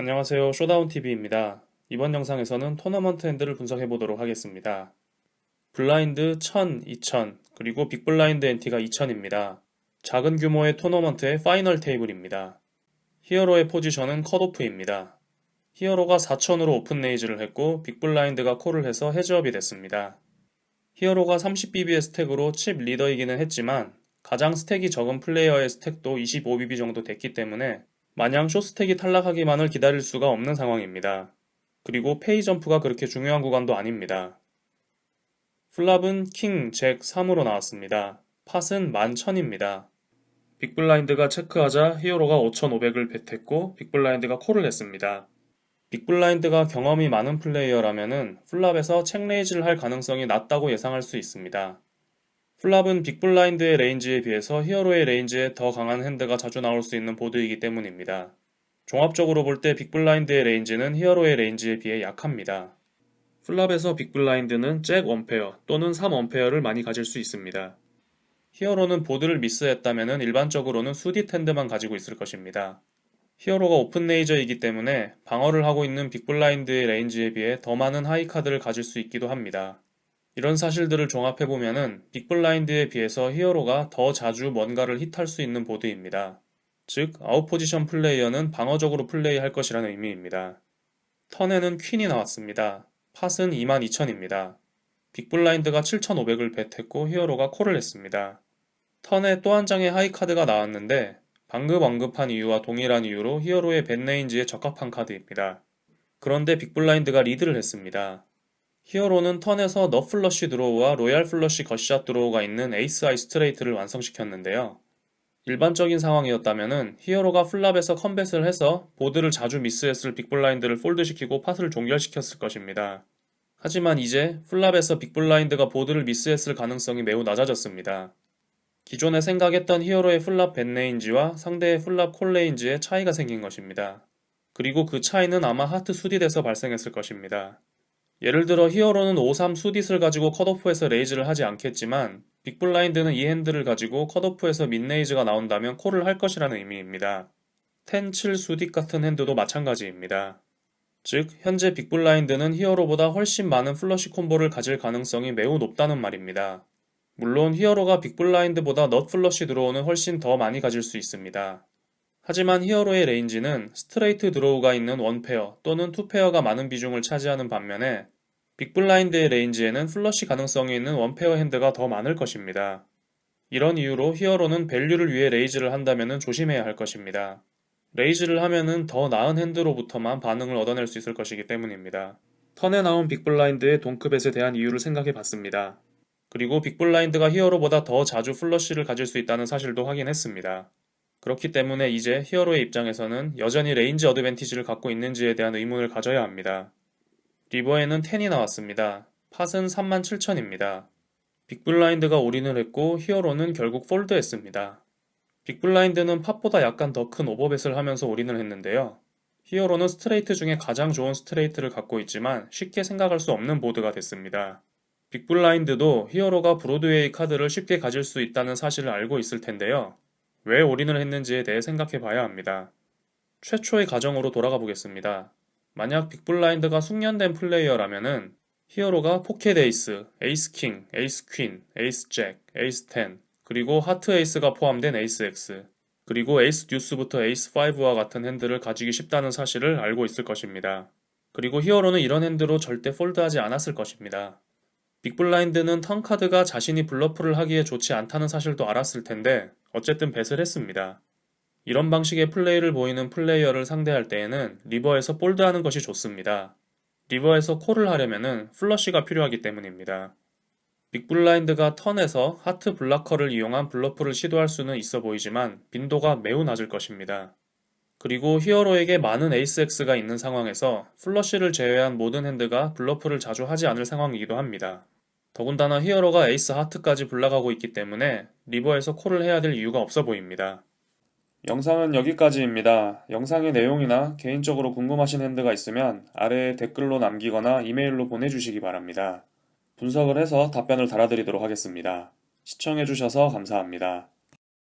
안녕하세요. 쇼다운TV입니다. 이번 영상에서는 토너먼트 핸들을 분석해 보도록 하겠습니다. 블라인드 1000, 2000, 그리고 빅블라인드 엔티가 2000입니다. 작은 규모의 토너먼트의 파이널 테이블입니다. 히어로의 포지션은 컷오프입니다. 히어로가 4000으로 오픈 레이즈를 했고 빅블라인드가 콜을 해서 헤즈업이 됐습니다. 히어로가 30BB의 스택으로 칩 리더이기는 했지만 가장 스택이 적은 플레이어의 스택도 25BB 정도 됐기 때문에 마냥 쇼스택이 탈락하기만을 기다릴 수가 없는 상황입니다. 그리고 페이 점프가 그렇게 중요한 구간도 아닙니다. 플랍은 킹, 잭, 3으로 나왔습니다. 팟은 11,000입니다. 빅블라인드가 체크하자 히어로가 5,500을 bet했고 빅블라인드가 콜을 했습니다. 빅블라인드가 경험이 많은 플레이어라면은 플랍에서 책레이즈를 할 가능성이 낮다고 예상할 수 있습니다. 플랍은 빅블라인드의 레인지에 비해서 히어로의 레인지에 더 강한 핸드가 자주 나올 수 있는 보드이기 때문입니다. 종합적으로 볼 때 빅블라인드의 레인지는 히어로의 레인지에 비해 약합니다. 플랍에서 빅블라인드는 잭 1페어 또는 3 원페어를 많이 가질 수 있습니다. 히어로는 보드를 미스했다면 일반적으로는 수디 텐드만 가지고 있을 것입니다. 히어로가 오픈 레이저이기 때문에 방어를 하고 있는 빅블라인드의 레인지에 비해 더 많은 하이 카드를 가질 수 있기도 합니다. 이런 사실들을 종합해보면은 빅블라인드에 비해서 히어로가 더 자주 뭔가를 힛할 수 있는 보드입니다. 즉, 아웃포지션 플레이어는 방어적으로 플레이할 것이라는 의미입니다. 턴에는 퀸이 나왔습니다. 팟은 22,000입니다. 빅블라인드가 7,500을 bet했고 히어로가 콜을 했습니다. 턴에 또 한 장의 하이 카드가 나왔는데 방금 언급한 이유와 동일한 이유로 히어로의 벤레인지에 적합한 카드입니다. 그런데 빅블라인드가 리드를 했습니다. 히어로는 턴에서 너 플러시 드로우와 로얄 플러시 겉샷 드로우가 있는 에이스 아이 스트레이트를 완성시켰는데요. 일반적인 상황이었다면 히어로가 플랍에서 컴뱃을 해서 보드를 자주 미스했을 빅블라인드를 폴드시키고 팟을 종결시켰을 것입니다. 하지만 이제 플랍에서 빅블라인드가 보드를 미스했을 가능성이 매우 낮아졌습니다. 기존에 생각했던 히어로의 플랍 벤레인지와 상대의 플랍 콜레인지에 차이가 생긴 것입니다. 그리고 그 차이는 아마 하트 수디에서 발생했을 것입니다. 예를 들어 히어로는 5-3 수딧을 가지고 컷오프에서 레이즈를 하지 않겠지만 빅블라인드는 이 핸들을 가지고 컷오프에서 민레이즈가 나온다면 콜을 할 것이라는 의미입니다. 10-7 수딧 같은 핸드도 마찬가지입니다. 즉 현재 빅블라인드는 히어로보다 훨씬 많은 플러시 콤보를 가질 가능성이 매우 높다는 말입니다. 물론 히어로가 빅블라인드보다 넛 플러시 드로우는 훨씬 더 많이 가질 수 있습니다. 하지만 히어로의 레인지는 스트레이트 드로우가 있는 원페어 또는 투페어가 많은 비중을 차지하는 반면에 빅블라인드의 레인지에는 플러시 가능성이 있는 원페어 핸드가 더 많을 것입니다. 이런 이유로 히어로는 밸류를 위해 레이즈를 한다면 조심해야 할 것입니다. 레이즈를 하면은 더 나은 핸드로부터만 반응을 얻어낼 수 있을 것이기 때문입니다. 턴에 나온 빅블라인드의 동크벳에 대한 이유를 생각해 봤습니다. 그리고 빅블라인드가 히어로보다 더 자주 플러시를 가질 수 있다는 사실도 확인했습니다. 그렇기 때문에 이제 히어로의 입장에서는 여전히 레인지 어드밴티지를 갖고 있는지에 대한 의문을 가져야 합니다. 리버에는 10이 나왔습니다. 팟은 37,000입니다. 빅블라인드가 올인을 했고 히어로는 결국 폴드했습니다. 빅블라인드는 팟보다 약간 더 큰 오버벳을 하면서 올인을 했는데요. 히어로는 스트레이트 중에 가장 좋은 스트레이트를 갖고 있지만 쉽게 생각할 수 없는 보드가 됐습니다. 빅블라인드도 히어로가 브로드웨이 카드를 쉽게 가질 수 있다는 사실을 알고 있을 텐데요. 왜 올인을 했는지에 대해 생각해 봐야 합니다. 최초의 가정으로 돌아가 보겠습니다. 만약 빅블라인드가 숙련된 플레이어라면은 히어로가 포켓 에이스, 에이스 킹, 에이스 퀸, 에이스 잭, 에이스 10, 그리고 하트 에이스가 포함된 에이스 X, 그리고 에이스 듀스부터 에이스 5와 같은 핸드를 가지기 쉽다는 사실을 알고 있을 것입니다. 그리고 히어로는 이런 핸드로 절대 폴드하지 않았을 것입니다. 빅블라인드는 턴카드가 자신이 블러프를 하기에 좋지 않다는 사실도 알았을 텐데 어쨌든 뱃을 했습니다. 이런 방식의 플레이를 보이는 플레이어를 상대할 때에는 리버에서 볼드하는 것이 좋습니다. 리버에서 콜을 하려면은 플러시가 필요하기 때문입니다. 빅블라인드가 턴에서 하트 블라커를 이용한 블러프를 시도할 수는 있어 보이지만 빈도가 매우 낮을 것입니다. 그리고 히어로에게 많은 에이스 X가 있는 상황에서 플러시를 제외한 모든 핸드가 블러프를 자주 하지 않을 상황이기도 합니다. 더군다나 히어로가 에이스 하트까지 불나가고 있기 때문에 리버에서 콜을 해야 될 이유가 없어 보입니다. 영상은 여기까지입니다. 영상의 내용이나 개인적으로 궁금하신 핸드가 있으면 아래에 댓글로 남기거나 이메일로 보내주시기 바랍니다. 분석을 해서 답변을 달아드리도록 하겠습니다. 시청해주셔서 감사합니다.